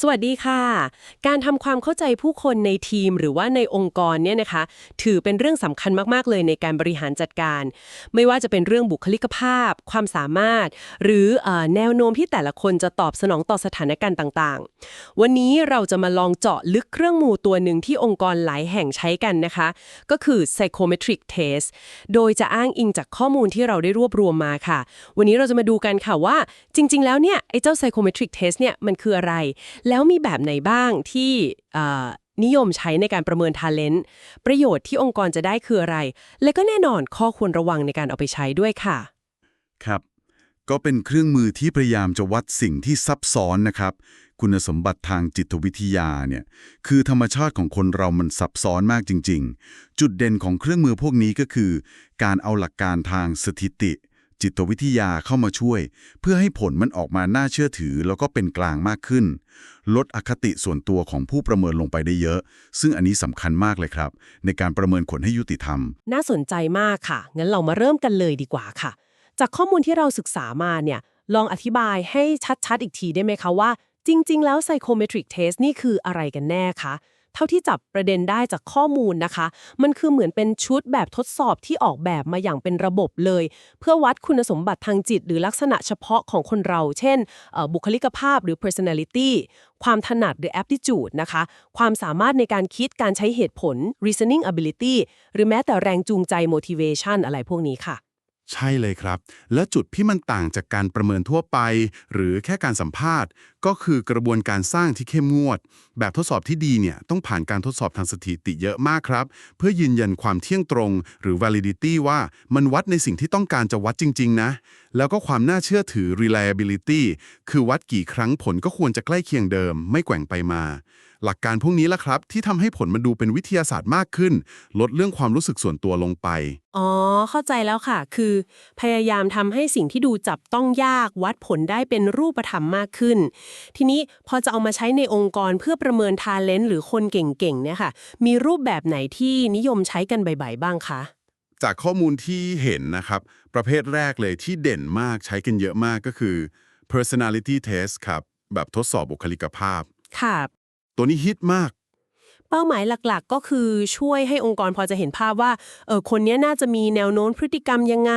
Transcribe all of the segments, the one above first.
สวัสดีค่ะ การทำความเข้าใจผู้คนในทีมหรือว่าในองค์กรเนี่ยนะคะ ถือเป็นเรื่องสำคัญมากๆเลยในการบริหารจัดการ ไม่ว่าจะเป็นเรื่องบุคลิกภาพ ความสามารถ หรืออแนวโน้มที่แต่ละคนจะตอบสนองต่อสถานการณ์ต่างๆ วันนี้เราจะมาลองเจาะลึกเครื่องมือตัวหนึ่งที่องค์กรหลายแห่งใช้กันนะคะ ก็คือ psychometric test โดยจะอ้างอิงจากข้อมูลที่เราได้รวบรวมมาค่ะ วันนี้เราจะมาดูกันค่ะว่า จริง ๆ แล้วเนี่ยไอ้เจ้า psychometric test เนี่ยมันคืออะไรแล้วมีแบบไหนบ้างที่นิยมใช้ในการประเมิน talent ประโยชน์ที่องค์กรจะได้คืออะไร และก็แน่นอนข้อควรระวังในการเอาไปใช้ด้วยค่ะ ครับ ก็เป็นเครื่องมือที่พยายามจะวัดสิ่งที่ซับซ้อนนะครับ คุณสมบัติทางจิตวิทยาเนี่ยคือธรรมชาติของคนเรามันซับซ้อนมากจริง ๆ จุดเด่นของเครื่องมือพวกนี้ก็คือ การเอาหลักการทางสถิติ จิตวิทยาเข้ามาช่วย เพื่อให้ผลมันออกมาน่าเชื่อถือ แล้วก็เป็นกลางมากขึ้น ลดอคติส่วนตัวของผู้ประเมินลงไปได้เยอะ ซึ่งอันนี้สำคัญมากเลยครับ ในการประเมินผลให้ยุติธรรม น่าสนใจมากค่ะ งั้นเรามาเริ่มกันเลยดีกว่าค่ะ จากข้อมูลที่เราศึกษามาเนี่ยลองอธิบายให้ชัดๆ อีกทีได้ไหมคะว่า จริง ๆ แล้ว psychometric test นี่คืออะไรกันแน่คะ เท่าที่จับประเด็นได้จากข้อมูลนะคะ มันคือเหมือนเป็นชุดแบบทดสอบที่ออกแบบมาอย่างเป็นระบบเลย เพื่อวัดคุณสมบัติทางจิต หรือลักษณะเฉพาะของคนเรา เช่น บุคลิกภาพหรือ personality ความถนัดหรือ aptitude นะคะ ความสามารถในการคิดการใช้เหตุผล reasoning ability หรือแม้แต่แรงจูงใจ motivation อะไรพวกนี้ค่ะ ใช่เลยครับ และจุดที่มันต่างจากการประเมินทั่วไป หรือแค่การสัมภาษณ์ ก็คือกระบวนการสร้างที่เข้มงวด แบบทดสอบที่ดีเนี่ยต้องผ่านการทดสอบทางสถิติเยอะมากครับ เพื่อยืนยันความเที่ยงตรง หรือ validity ว่ามันวัดในสิ่งที่ต้องการจะวัดจริง ๆ นะ แล้วก็ความน่าเชื่อถือ reliability คือวัดกี่ครั้งผลก็ควรจะใกล้เคียงเดิม ไม่แกว่งไปมาหลักการพวกนี้ละครับ ที่ทำให้ผลมันดูเป็นวิทยาศาสตร์มากขึ้น ลดเรื่องความรู้สึกส่วนตัวลงไป อ๋อ เข้าใจแล้วค่ะ คือ พยายามทำให้สิ่งที่ดูจับต้องยากวัดผลได้เป็นรูปธรรมมากขึ้น ทีนี้พอจะเอามาใช้ในองค์กรเพื่อประเมินทาเลนต์หรือคนเก่งๆเนี่ยค่ะ มีรูปแบบไหนที่นิยมใช้กันบ่อยๆบ้างคะจากข้อมูลที่เห็นนะครับ ประเภทแรกเลยที่เด่นมากใช้กันเยอะมากก็คือ personality test ครับ แบบทดสอบบุคลิกภาพ ค่ะ ตัวนี้ฮิตมาก เป้าหมายหลักๆ ก็คือช่วยให้องค์กรพอจะเห็นภาพว่าเออคนเนี้ยน่าจะมีแนวโน้มพฤติกรรมยังไง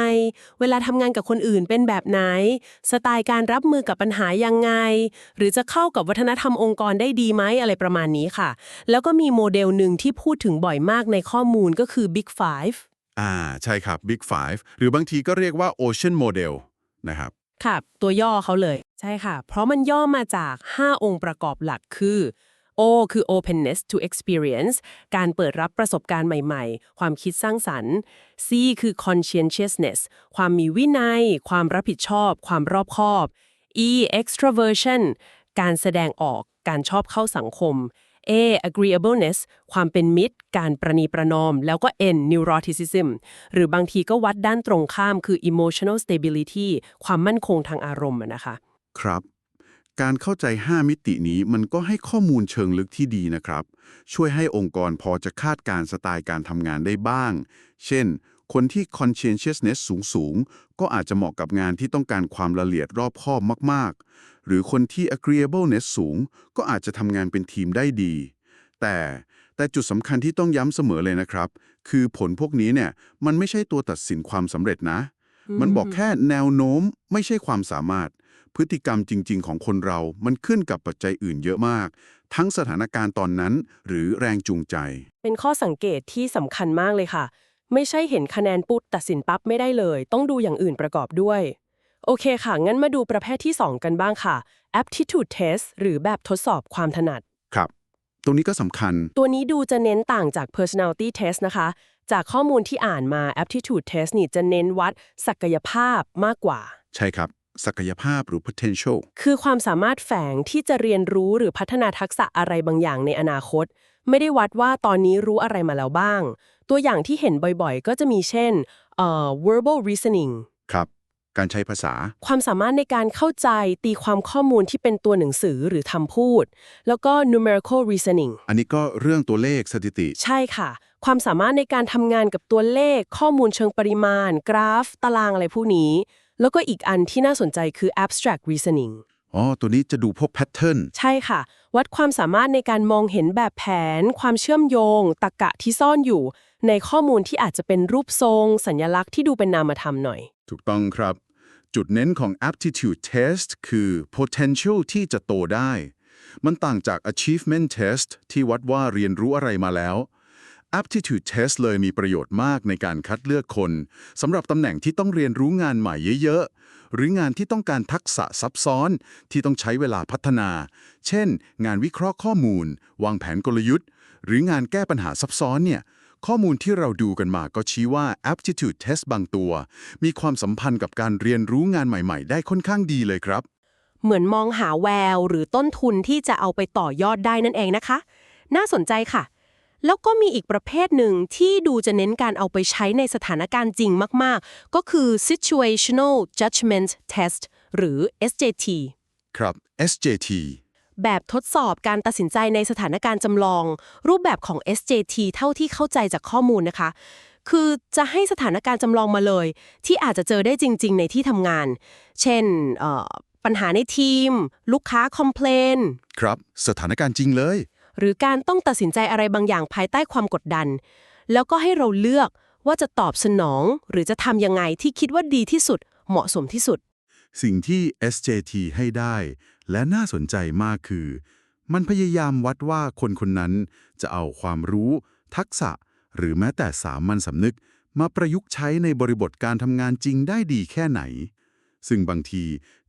เวลาทำงานกับคนอื่นเป็นแบบไหน สไตล์การรับมือกับปัญหายังไง หรือจะเข้ากับวัฒนธรรมองค์กรได้ดีไหมอะไรประมาณนี้ค่ะ แล้วก็มีโมเดลหนึ่งที่พูดถึงบ่อยมากในข้อมูลก็คือ Big Five อ่าใช่ครับ Big Five หรือบางทีก็เรียกว่า Ocean Model นะครับค่ะ ตัวย่อเขาเลย ใช่ค่ะ เพราะมันย่อมาจาก 5 องค์ประกอบหลักคือ O คือ openness to experience การเปิดรับประสบการณ์ใหม่ๆ ความคิดสร้างสรรค์ C คือ conscientiousness ความมีวินัย ความรับผิดชอบ ความรอบคอบ E extroversion การแสดงออก การชอบเข้าสังคม A agreeableness ความเป็นมิตร การประนีประนอม แล้วก็ N neuroticism หรือบางทีก็วัดด้านตรงข้ามคือ emotional stability ความมั่นคงทางอารมณ์นะคะ ครับ การเข้าใจ 5 มิตินี้มันก็ให้ข้อมูลเชิงลึกที่ดีนะครับ ช่วยให้องค์กรพอจะคาดการ์สไตล์การทำงานได้บ้าง เช่น คนที่ conscientiousness สูงสูง ๆ ก็อาจจะเหมาะกับงานที่ต้องการความละเอียดรอบคอบมาก ๆ หรือคนที่ agreeableness สูง ก็อาจจะทำงานเป็นทีมได้ดี แต่แต่จุดสำคัญที่ต้องย้ำเสมอเลยนะครับ คือผลพวกนี้เนี่ยมันไม่ใช่ตัวตัดสินความสำเร็จนะ มันบอกแค่แนวโน้มไม่ใช่ความสามารถ พฤติกรรมจริง ๆ ของคนเรา มันขึ้นกับปัจจัยอื่นเยอะมาก ทั้งสถานการณ์ตอนนั้น หรือแรงจูงใจ เป็นข้อสังเกตที่สำคัญมากเลยค่ะ ไม่ใช่เห็นคะแนนปุ๊บตัดสินปั๊บไม่ได้เลย ต้องดูอย่างอื่นประกอบด้วย โอเคค่ะ งั้นมาดูประเภทที่ 2 กันบ้างค่ะ aptitude test หรือแบบทดสอบความถนัด ครับ ตรงนี้ก็สำคัญ ตัวนี้ดูจะเน้นต่างจาก personality test นะคะ จากข้อมูลที่อ่านมา aptitude test นี่จะเน้นวัดศักยภาพมากกว่า ใช่ครับ ศักยภาพหรือ potential คือความสามารถแฝงที่จะเรียนรู้หรือพัฒนาทักษะอะไรบางอย่างในอนาคต ไม่ได้วัดว่าตอนนี้รู้อะไรมาแล้วบ้าง ตัวอย่างที่เห็นบ่อยๆ ก็จะมีเช่นเอ่อ verbal reasoning ครับ การใช้ภาษา ความสามารถในการเข้าใจตีความข้อมูลที่เป็นตัวหนังสือหรือคำพูด แล้วก็ numerical reasoning อันนี้ก็เรื่องตัวเลขสถิติ ใช่ค่ะ ความสามารถในการทำงานกับตัวเลข ข้อมูลเชิงปริมาณ กราฟ ตารางอะไรพวกนี้ แล้วก็อีกอันที่น่าสนใจคือ abstract reasoning อ๋อ ตัวนี้จะดูพวกแพทเทิร์น ใช่ค่ะ วัดความสามารถในการมองเห็นแบบแผน ความเชื่อมโยงตรรกะที่ซ่อนอยู่ ในข้อมูลที่อาจจะเป็นรูปทรง สัญลักษณ์ที่ดูเป็นนามธรรมหน่อย ถูกต้องครับ จุดเน้นของ aptitude test คือ potential ที่จะโตได้ มันต่างจาก achievement test ที่วัดว่าเรียนรู้อะไรมาแล้ว aptitude test เลยมีประโยชน์มากในการคัดเลือกคนสำหรับตำแหน่งที่ต้องเรียนรู้งานใหม่เยอะๆ หรืองานที่ต้องการทักษะซับซ้อนที่ต้องใช้เวลาพัฒนา เช่น งานวิเคราะห์ข้อมูล วางแผนกลยุทธ์ หรืองานแก้ปัญหาซับซ้อนเนี่ยข้อมูลที่เราดูกันมาก็ชี้ว่า aptitude test บางตัว มีความสัมพันธ์กับการเรียนรู้งานใหม่ๆ ได้ค่อนข้างดีเลยครับ เหมือนมองหาแววหรือต้นทุนที่จะเอาไปต่อยอดได้นั่นเองนะคะ น่าสนใจค่ะ แล้วก็มีอีกประเภทหนึ่งที่ดูจะเน้นการเอาไปใช้ในสถานการณ์จริงมาก ๆ ก็คือ situational judgment test หรือ SJT ครับ SJT แบบทดสอบการตัดสินใจในสถานการณ์จำลอง รูปแบบของ SJT เท่าที่เข้าใจจากข้อมูลนะคะ คือจะให้สถานการณ์จำลองมาเลย ที่อาจจะเจอได้จริง ๆ ในที่ทำงาน เช่นเอ่อปัญหาในทีม ลูกค้าคอมเพลนครับ สถานการณ์จริงเลย หรือการต้องตัดสินใจอะไรบางอย่างภายใต้ความกดดัน แล้วก็ให้เราเลือกว่าจะตอบสนอง หรือจะทำยังไงที่คิดว่าดีที่สุด เหมาะสมที่สุด สิ่งที่ SJT ให้ได้ และน่าสนใจมากคือ มันพยายามวัดว่าคนคนนั้นจะเอาความรู้ ทักษะ หรือแม้แต่สามัญสำนึก มาประยุกต์ใช้ในบริบทการทำงานจริงได้ดีแค่ไหน ซึ่งบางที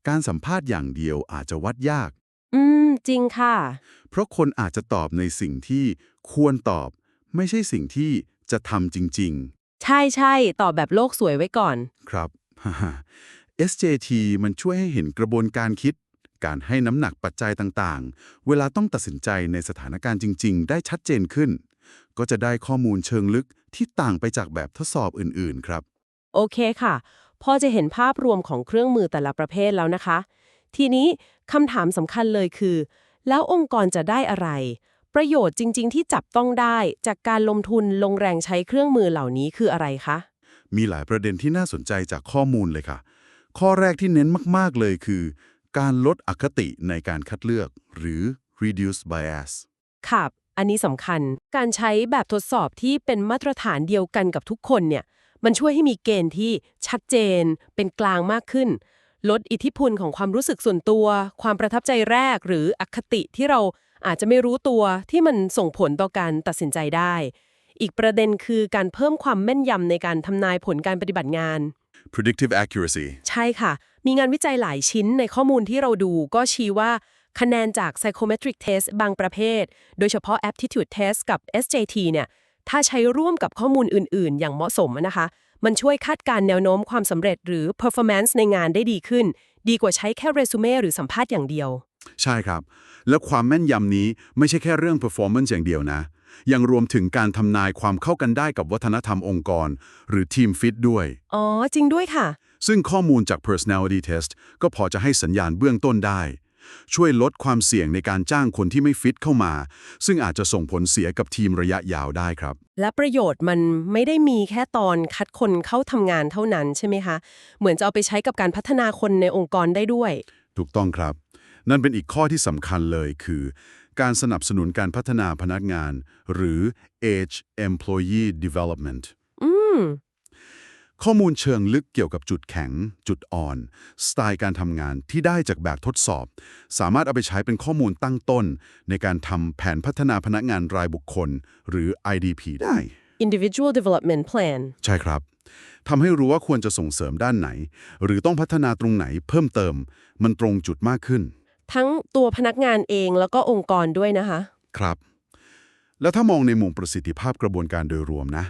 การสัมภาษณ์อย่างเดียวอาจจะวัดยาก อืม จริงค่ะ เพราะคนอาจจะตอบในสิ่งที่ควรตอบ ไม่ใช่สิ่งที่จะทำจริงๆใช่ใช่ตอบแบบโลกสวยไว้ก่อนครับ SJT มันช่วยให้เห็นกระบวนการคิด การให้น้ำหนักปัจจัยต่างๆ เวลาต้องตัดสินใจในสถานการณ์จริง ๆ ได้ชัดเจนขึ้น ก็จะได้ข้อมูลเชิงลึกที่ต่างไปจากแบบทดสอบอื่นๆ ครับ โอเคค่ะ พอจะเห็นภาพรวมของเครื่องมือแต่ละประเภทแล้วนะคะ ทีนี้คำถามสำคัญเลยคือ แล้วองค์กรจะได้อะไร ประโยชน์จริง ๆ ที่จับต้องได้จากการลงทุนลงแรงใช้เครื่องมือเหล่านี้คืออะไรคะ มีหลายประเด็นที่น่าสนใจจากข้อมูลเลยค่ะ ข้อแรกที่เน้นมากๆเลยคือ การลดอคติในการคัดเลือกหรือ reduce bias ครับอันนี้สำคัญ การใช้แบบทดสอบที่เป็นมาตรฐานเดียวกันกับทุกคนเนี่ย มันช่วยให้มีเกณฑ์ที่ชัดเจน เป็นกลางมากขึ้น ลดอิทธิพลของความรู้สึกส่วนตัว ความประทับใจแรกหรืออคติที่เราอาจจะไม่รู้ตัวที่มันส่งผลต่อการตัดสินใจได้ อีกประเด็นคือการเพิ่มความแม่นยำในการทำนายผลการปฏิบัติงาน predictive accuracy ใช่ค่ะ มีงานวิจัยหลายชิ้นในข้อมูลที่เราดูก็ชี้ว่าคะแนนจาก psychometric test บางประเภท โดยเฉพาะ aptitude test กับ SJT เนี่ย ถ้าใช้ร่วมกับข้อมูลอื่น ๆ อย่างเหมาะสมนะคะ มันช่วยคาดการณ์แนวโน้มความสำเร็จหรือ performance ในงานได้ดีขึ้น ดีกว่าใช้แค่เรซูเม่หรือสัมภาษณ์อย่างเดียว ใช่ครับ แล้วความแม่นยำนี้ไม่ใช่แค่เรื่อง performance อย่างเดียวนะ ยังรวมถึงการทำนายความเข้ากันได้กับวัฒนธรรมองค์กร หรือทีมฟิตด้วย อ๋อ จริงด้วยค่ะ ซึ่งข้อมูลจาก personality test ก็พอจะให้สัญญาณเบื้องต้นได้ ช่วยลดความเสี่ยงในการจ้างคนที่ไม่ฟิตเข้ามา ซึ่งอาจจะส่งผลเสียกับทีมระยะยาวได้ครับ และประโยชน์มันไม่ได้มีแค่ตอนคัดคนเข้าทำงานเท่านั้นใช่ไหมคะ เหมือนจะเอาไปใช้กับการพัฒนาคนในองค์กรได้ด้วย ถูกต้องครับ นั่นเป็นอีกข้อที่สำคัญเลยคือ การสนับสนุนการพัฒนาพนักงาน หรือ age employee development อืม ข้อมูลเชิงลึกเกี่ยวกับจุดแข็ง จุดอ่อน สไตล์การทำงานที่ได้จากแบบทดสอบ สามารถเอาไปใช้เป็นข้อมูลตั้งต้น ในการทำแผนพัฒนาพนักงานรายบุคคล หรือ IDP ได้ individual development plan ใช่ครับทำให้รู้ว่าควรจะส่งเสริมด้านไหน หรือต้องพัฒนาตรงไหนเพิ่มเติม มันตรงจุดมากขึ้น ทั้งตัวพนักงานเองแล้วก็องค์กรด้วยนะคะ ครับ แล้วถ้ามองในมุมประสิทธิภาพกระบวนการโดยรวมนะ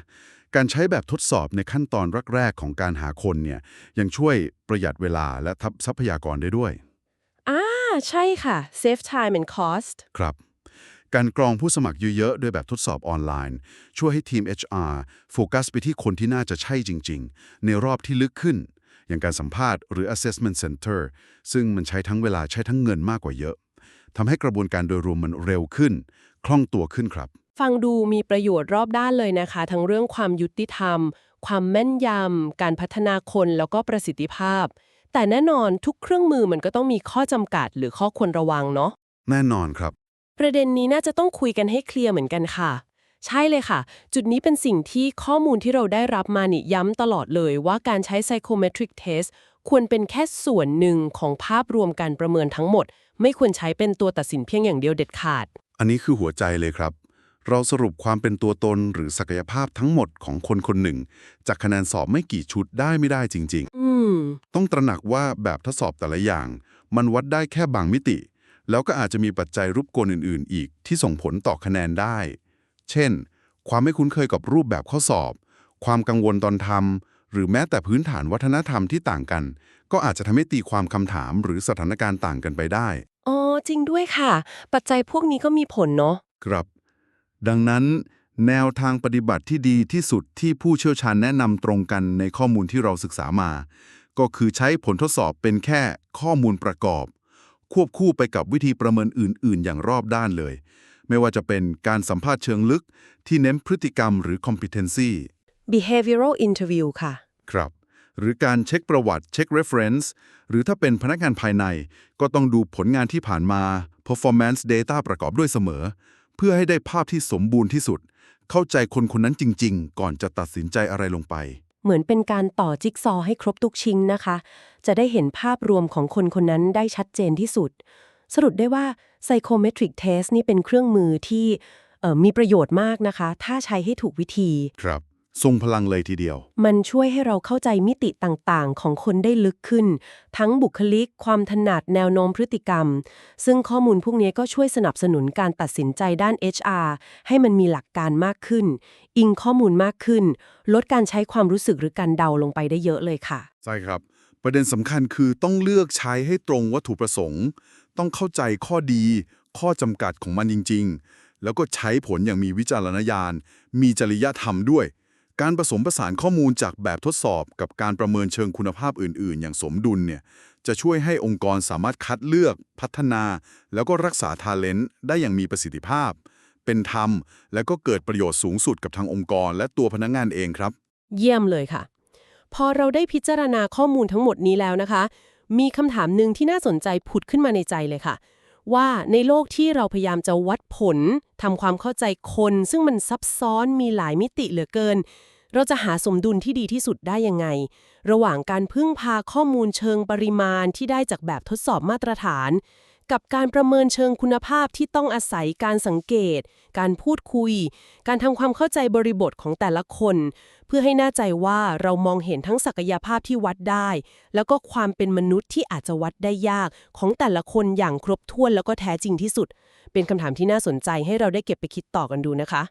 การใช้แบบทดสอบในขั้นตอนแรกๆของการหาคนเนี่ยยังช่วยประหยัดเวลาและทับทรัพยากรได้ด้วยอ่าใช่ค่ะ save time and cost ครับ การกรองผู้สมัครเยอะๆด้วยแบบทดสอบออนไลน์ ช่วยให้ทีม HR โฟกัสไปที่คนที่น่าจะใช่จริง ๆ ในรอบที่ลึกขึ้น อย่างการสัมภาษณ์หรือ assessment center ซึ่งมันใช้ทั้งเวลาใช้ทั้งเงินมากกว่าเยอะทำให้กระบวนการโดยรวมมันเร็วขึ้น คล่องตัวขึ้นครับ ฟังดูมีประโยชน์รอบด้านเลยนะคะ ทั้งเรื่องความยุติธรรม ความแม่นยำ การพัฒนาคนแล้วก็ประสิทธิภาพ แต่แน่นอนทุกเครื่องมือมันก็ต้องมีข้อจำกัดหรือข้อควรระวังเนาะแน่นอนครับ ประเด็นนี้น่าจะต้องคุยกันให้เคลียร์เหมือนกันค่ะ ใช่เลยค่ะ จุดนี้เป็นสิ่งที่ข้อมูลที่เราได้รับมานี่ย้ำตลอดเลยว่าการใช้ psychometric test ควรเป็นแค่ส่วนหนึ่งของภาพรวมการประเมินทั้งหมด ไม่ควรใช้เป็นตัวตัดสินเพียงอย่างเดียวเด็ดขาด อันนี้คือหัวใจเลยครับ เราสรุปความเป็นตัวตนหรือศักยภาพทั้งหมดของคนคนหนึ่ง จากคะแนนสอบไม่กี่ชุดได้ไม่ได้จริงอืมๆต้องตระหนักว่าแบบทดสอบแต่ละอย่าง มันวัดได้แค่บางมิติ แล้วก็อาจจะมีปัจจัยรูปกลอื่น ๆ อีกที่ส่งผลต่อคะแนนได้ เช่น ความไม่คุ้นเคยกับรูปแบบข้อสอบ ความกังวลตอนทำหรือแม้แต่พื้นฐานวัฒนธรรมที่ต่างกัน ก็อาจจะทำให้ตีความคำถามหรือสถานการณ์ต่างกันไปได้อ๋อจริงด้วยค่ะ ปัจจัยพวกนี้ก็มีผลเนาะครับ ดังนั้น แนวทางปฏิบัติที่ดีที่สุดที่ผู้เชี่ยวชาญแนะนำตรงกันในข้อมูลที่เราศึกษามา ก็คือใช้ผลทดสอบเป็นแค่ข้อมูลประกอบ ควบคู่ไปกับวิธีประเมินอื่น ๆ อย่างรอบด้านเลย ไม่ว่าจะเป็นการสัมภาษณ์เชิงลึก ที่เน้นพฤติกรรมหรือ competency behavioral interview ค่ะ ครับ หรือการเช็คประวัติเช็ค reference หรือถ้าเป็นพนักงานภายใน ก็ต้องดูผลงานที่ผ่านมา performance data ประกอบด้วยเสมอ เพื่อให้ได้ภาพที่สมบูรณ์ที่สุด เข้าใจคนคนนั้นจริง ๆ ก่อนจะตัดสินใจอะไรลงไป เหมือนเป็นการต่อจิ๊กซอว์ให้ครบทุกชิ้นนะคะ จะได้เห็นภาพรวมของคนคนนั้นได้ชัดเจนที่สุด สรุปได้ว่า psychometric test นี่เป็นเครื่องมือที่เอ่อมีประโยชน์มากนะคะ ถ้าใช้ให้ถูกวิธี ครับ ทรงพลังเลยทีเดียว มันช่วยให้เราเข้าใจมิติต่างๆ ของคนได้ลึกขึ้น ทั้งบุคลิก ความถนัดแนวโน้มพฤติกรรม ซึ่งข้อมูลพวกนี้ก็ช่วยสนับสนุนการตัดสินใจด้าน HR ให้มันมีหลักการมากขึ้น อิงข้อมูลมากขึ้น ลดการใช้ความรู้สึกหรือการเดาลงไปได้เยอะเลยค่ะ ใช่ครับ ประเด็นสำคัญคือต้องเลือกใช้ให้ตรงวัตถุประสงค์ ต้องเข้าใจข้อดี ข้อจำกัดของมันจริง ๆ แล้วก็ใช้ผลอย่างมีวิจารณญาณ มีจริยธรรมด้วย การผสมผสานข้อมูลจากแบบทดสอบกับการประเมินเชิงคุณภาพอื่น ๆ อย่างสมดุลเนี่ยจะช่วยให้องค์กรสามารถคัดเลือก พัฒนา แล้วก็รักษาทาเลนต์ได้อย่างมีประสิทธิภาพ เป็นธรรม และก็เกิดประโยชน์สูงสุดกับทางองค์กร และตัวพนักงานเองครับ เยี่ยมเลยค่ะ พอเราได้พิจารณาข้อมูลทั้งหมดนี้แล้วนะคะ มีคำถามหนึ่งที่น่าสนใจผุดขึ้นมาในใจเลยค่ะ ว่าในโลกที่เราพยายามจะวัดผลทำความเข้าใจคน ซึ่งมันซับซ้อนมีหลายมิติเหลือเกิน เราจะหาสมดุลที่ดีที่สุดได้ยังไง ระหว่างการพึ่งพาข้อมูลเชิงปริมาณที่ได้จากแบบทดสอบมาตรฐาน กับการประเมินเชิงคุณภาพที่ต้องอาศัยการสังเกต การพูดคุย การทำความเข้าใจบริบทของแต่ละคน เพื่อให้แน่ใจว่าเรามองเห็นทั้งศักยภาพที่วัดได้ แล้วก็ความเป็นมนุษย์ที่อาจจะวัดได้ยาก ของแต่ละคนอย่างครบถ้วนแล้วก็แท้จริงที่สุด เป็นคำถามที่น่าสนใจให้เราได้เก็บไปคิดต่อกันดูนะคะ